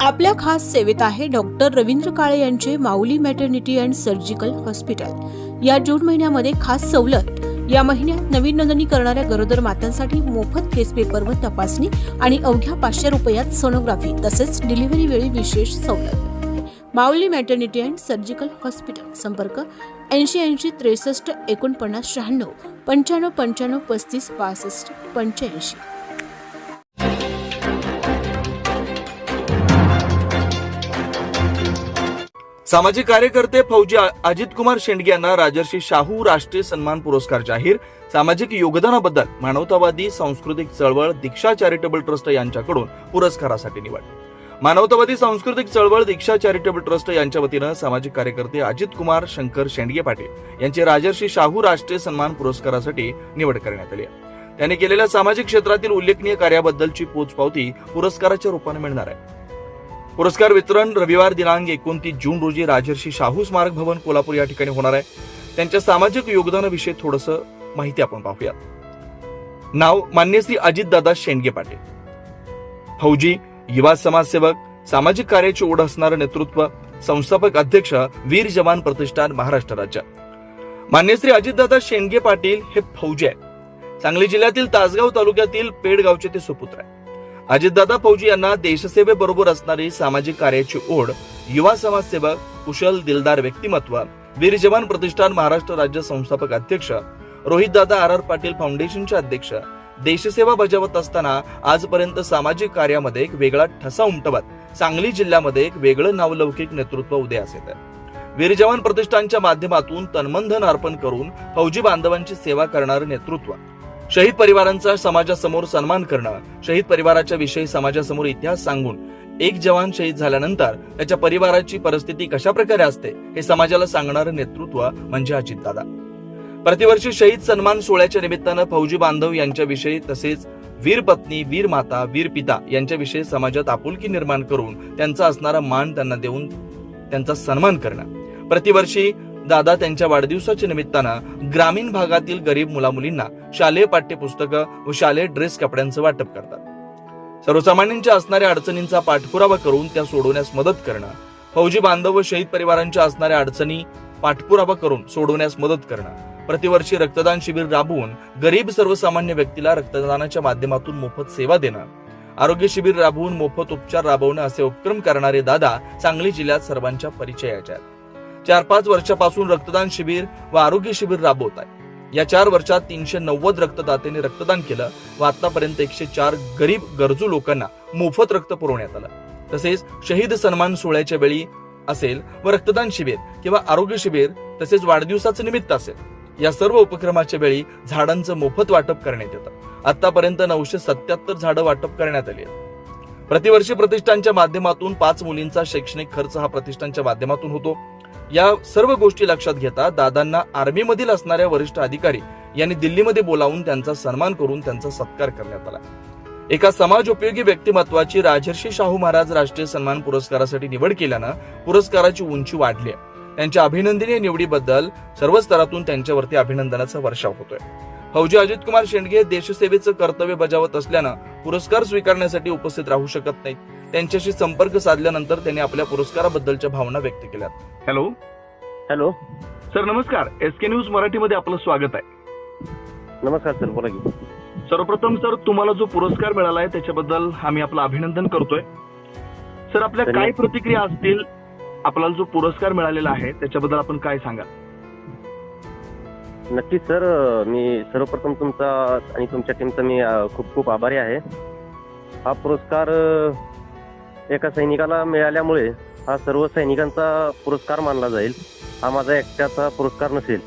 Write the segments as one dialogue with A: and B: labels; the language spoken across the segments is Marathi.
A: आपल्या खास सेवेत आहे डॉक्टर रवींद्र काळे यांचे Mauli maternity and surgical hospital या जून महिन्यामध्ये खास सवलत या महिन्यात नवीन नोंदणी करणाऱ्या गरोदर मातांसाठी मोफत केस पेपर व तपासणी आणि अवघ्या पाचशे रुपयात सोनोग्राफी तसेच डिलिव्हरी वेळी विशेष सवलत. Mauli maternity and surgical hospital संपर्क ऐंशी ऐंशी त्रेसष्ट एकोणपन्नास शहाण्णव पंच्याण्णव पंच्याण्णव पस्तीस पासष्ट पंच्याऐंशी.
B: सामाजिक कार्यकर्ते फौजी अजित कुमार शेंडगे यांना राजर्षी शाहू राष्ट्रीय सन्मान पुरस्कार जाहीर. सामाजिक योगदानाबद्दल मानवतावादी सांस्कृतिक चळवळ दीक्षा चॅरिटेबल ट्रस्ट यांच्याकडून पुरस्कारासाठी निवड. मानवतावादी सांस्कृतिक चळवळ दीक्षा चॅरिटेबल ट्रस्ट यांच्या वतीनं सामाजिक कार्यकर्ते अजित कुमार शंकर शेंडगे पाटील यांची राजर्षी शाहू राष्ट्रीय सन्मान पुरस्कारासाठी निवड करण्यात आली आहे. त्यांनी केलेल्या सामाजिक क्षेत्रातील उल्लेखनीय कार्याबद्दलची पोचपावती पुरस्काराच्या रूपाने मिळणार आहे. पुरस्कार वितरण रविवार दिनांक एकोणतीस जून रोजी राजर्षी शाहू स्मारक भवन कोल्हापूर या ठिकाणी होणार आहे. त्यांच्या सामाजिक योगदानाविषयी थोडस माहिती आपण पाहूयात. नाव मान्य श्री अजितदादा शेंडगे पाटील. फौजी युवा समाजसेवक सामाजिक कार्याची ओढ असणारं नेतृत्व संस्थापक अध्यक्ष वीर जवान प्रतिष्ठान महाराष्ट्र राज्य. मान्य श्री अजितदादा शेंडगे पाटील हे फौजी आहे सांगली जिल्ह्यातील तासगाव तालुक्यातील पेडगावचे ते सुपुत्र आहे अजितदादा फौजी यांना देशसेवेबरोबर असणारी सामाजिक कार्याची ओढ युवा समाजसेवक कुशल दिलदार व्यक्तिमत्व वीर जवान प्रतिष्ठान महाराष्ट्र राज्य संस्थापक अध्यक्ष रोहितदादा आर आर पाटील फाउंडेशनचे अध्यक्ष देशसेवा बजावत असताना आजपर्यंत सामाजिक कार्यामध्ये एक वेगळा ठसा उमटवत सांगली जिल्ह्यामध्ये एक वेगळं नावलौकिक नेतृत्व उदयास येत वीर जवान प्रतिष्ठानच्या माध्यमातून तन्मनधन अर्पण करून फौजी बांधवांची सेवा करणारं नेतृत्व. शहीद परिवारांचा समाजासमोर सन्मान करणं शहीद परिवाराच्या विषयी समाजासमोर इतिहास सांगून एक जवान शहीद झाल्यानंतर त्याच्या परिवाराची परिस्थिती कशा प्रकारे असते हे समाजाला सांगणारं नेतृत्व म्हणजे अजितदादा. प्रतिवर्षी शहीद सन्मान सोहळ्याच्या निमित्तानं फौजी बांधव यांच्याविषयी तसेच वीर पत्नी वीर माता वीर पिता यांच्याविषयी समाजात आपुलकी निर्माण करून त्यांचा असणारा मान त्यांना देऊन त्यांचा सन्मान करणं. प्रतिवर्षी दादा त्यांच्या वाढदिवसाच्या निमित्तानं ग्रामीण भागातील गरीब मुलामुलींना शालेय पाठ्यपुस्तकं व शालेय ड्रेस कपड्यांचं वाटप करतात. सर्वसामान्यांच्या असणाऱ्या अडचणींचा पाठपुरावा करून त्या सोडवण्यास मदत करणं फौजी बांधव व शहीद परिवारांच्या असणाऱ्या अडचणी पाठपुरावा करून सोडवण्यास मदत करणं प्रतिवर्षी रक्तदान शिबिर राबवून गरीब सर्वसामान्य व्यक्तीला रक्तदानाच्या माध्यमातून मोफत सेवा देणं आरोग्य शिबिर राबवून मोफत उपचार राबवणं असे उपक्रम करणारे दादा सांगली जिल्ह्यात सर्वांच्या परिचयाच्या आहेत. चार पाच वर्षापासून रक्तदान शिबिर व आरोग्य शिबिर राबवत आहे. या चार वर्षात तीनशे नव्वद रक्तदात्यांनी रक्तदान केलं व आतापर्यंत एकशे चार गरीब गरजू लोकांना मोफत रक्त पुरवण्यात आलं. तसेच शहीद सन्मान सोहळ्याच्या वेळी असेल व रक्तदान शिबिर किंवा आरोग्य शिबिर तसेच वाढदिवसाचं निमित्त असेल. या सर्व उपक्रमाच्या वेळी झाडांचं मोफत वाटप करण्यात येतं. आतापर्यंत नऊशे सत्याहत्तर झाडं वाटप करण्यात आली आहेत. प्रतिवर्षी प्रतिष्ठानच्या माध्यमातून पाच मुलींचा शैक्षणिक खर्च हा प्रतिष्ठानच्या माध्यमातून होतो. या सर्व गोष्टी लक्षात घेता दादांना आर्मीमधील असणाऱ्या वरिष्ठ अधिकारी यांनी दिल्लीमध्ये बोलावून त्यांचा सन्मान करून त्यांचा सत्कार करण्यात आला. एका समाज उपयोगी व्यक्तिमत्वाची राजर्षी शाहू महाराज राष्ट्रीय सन्मान पुरस्कारासाठी निवड केल्यानं पुरस्काराची उंची वाढली आहे. त्यांच्या अभिनंदनीय निवडीबद्दल सर्व स्तरातून त्यांच्यावरती अभिनंदनाचा वर्षाव होतोय. फौजी अजित कुमार शेंडगे देशसेवेचं कर्तव्य बजावत असल्यानं पुरस्कार स्वीकारण्यासाठी उपस्थित राहू शकत नाहीत. त्यांच्याशी संपर्क साधल्यानंतर त्यांनी आपल्या पुरस्काराबद्दलच्या भावना व्यक्त केल्यात. हॅलो.
C: हॅलो.
B: सर नमस्कार. एस के न्यूज मराठीमध्ये आपलं स्वागत आहे.
C: नमस्कार सर. बोला की.
B: सर्वप्रथम सर तुम्हाला जो पुरस्कार मिळाला आहे त्याच्याबद्दल आम्ही आपलं अभिनंदन करतोय. सर आपल्या काय. प्रतिक्रिया असतील? आपल्याला जो पुरस्कार मिळालेला आहे त्याच्याबद्दल आपण काय सांगा
C: नक्कीच सर. मी सर्वप्रथम तुमचा आणि तुमच्या टीमचा मी खूप खूप आभारी आहे. हा पुरस्कार एका सैनिकाला मिळाल्यामुळे हा सर्व सैनिकांचा पुरस्कार मानला जाईल. हा माझा एकट्याचा पुरस्कार नसेल.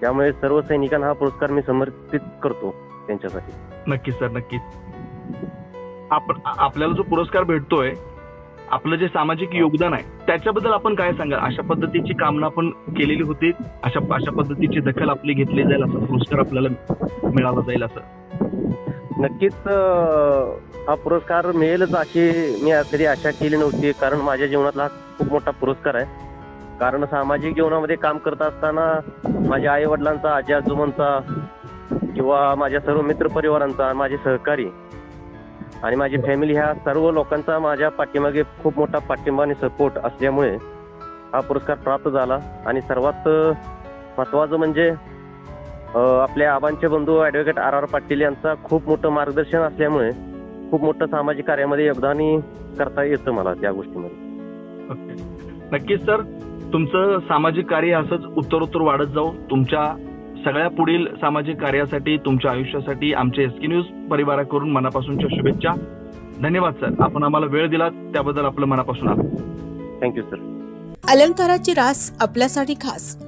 C: त्यामुळे सर्व सैनिकांना हा पुरस्कार मी समर्पित करतो त्यांच्यासाठी.
B: नक्कीच सर नक्कीच आपण आपल्याला जो पुरस्कार भेटतोय आपलं जे सामाजिक योगदान आहे त्याच्याबद्दल आपण काय सांगा अशा पद्धतीची कामना आपण केलेली होती अशा अशा पद्धतीची दखल आपली घेतली जाईल असा पुरस्कार आपल्याला मिळाला जाईल असं
C: नक्कीच हा पुरस्कार मिळेलच अशी मी कधी आशा केली नव्हती. कारण माझ्या जीवनातला हा खूप मोठा पुरस्कार आहे. कारण सामाजिक जीवनामध्ये काम करत असताना माझ्या आई वडिलांचा आजी आजोबांचा किंवा माझ्या सर्व मित्रपरिवारांचा माझे सहकारी आणि माझी फॅमिली ह्या सर्व लोकांचा माझ्या पाठीमागे खूप मोठा पाठिंबा आणि सपोर्ट असल्यामुळे हा पुरस्कार प्राप्त झाला. आणि सर्वात महत्वाचं महत्त्वाचं म्हणजे आपल्या आबांचे बंधू ॲडव्होकेट आर आर पाटील यांचा खूप मोठं मार्गदर्शन असल्यामुळे खूप मोठं सामाजिक कार्यामध्ये योगदानही करता येतं मला त्या गोष्टीमध्ये.
B: नक्कीच सर तुमचं सामाजिक कार्य असंच उत्तरोत्तर वाढत जाऊ तुमच्या सगळ्या पुढील सामाजिक कार्यासाठी तुमच्या आयुष्यासाठी आमच्या एसके न्यूज परिवाराकडून मनापासूनच्या शुभेच्छा. धन्यवाद सर आपण आम्हाला वेळ दिला त्याबद्दल आपलं मनापासून आभार.
C: थँक्यू सर
A: अलंकाराची रास आपल्यासाठी खास.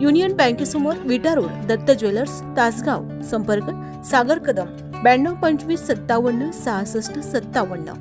A: युनियन बँकेसमोर विटा रोड दत्त ज्वेलर्स तासगाव संपर्क सागर कदम ब्याण्णव पंचवीस सत्तावन्न सहासष्ट सत्तावन्न.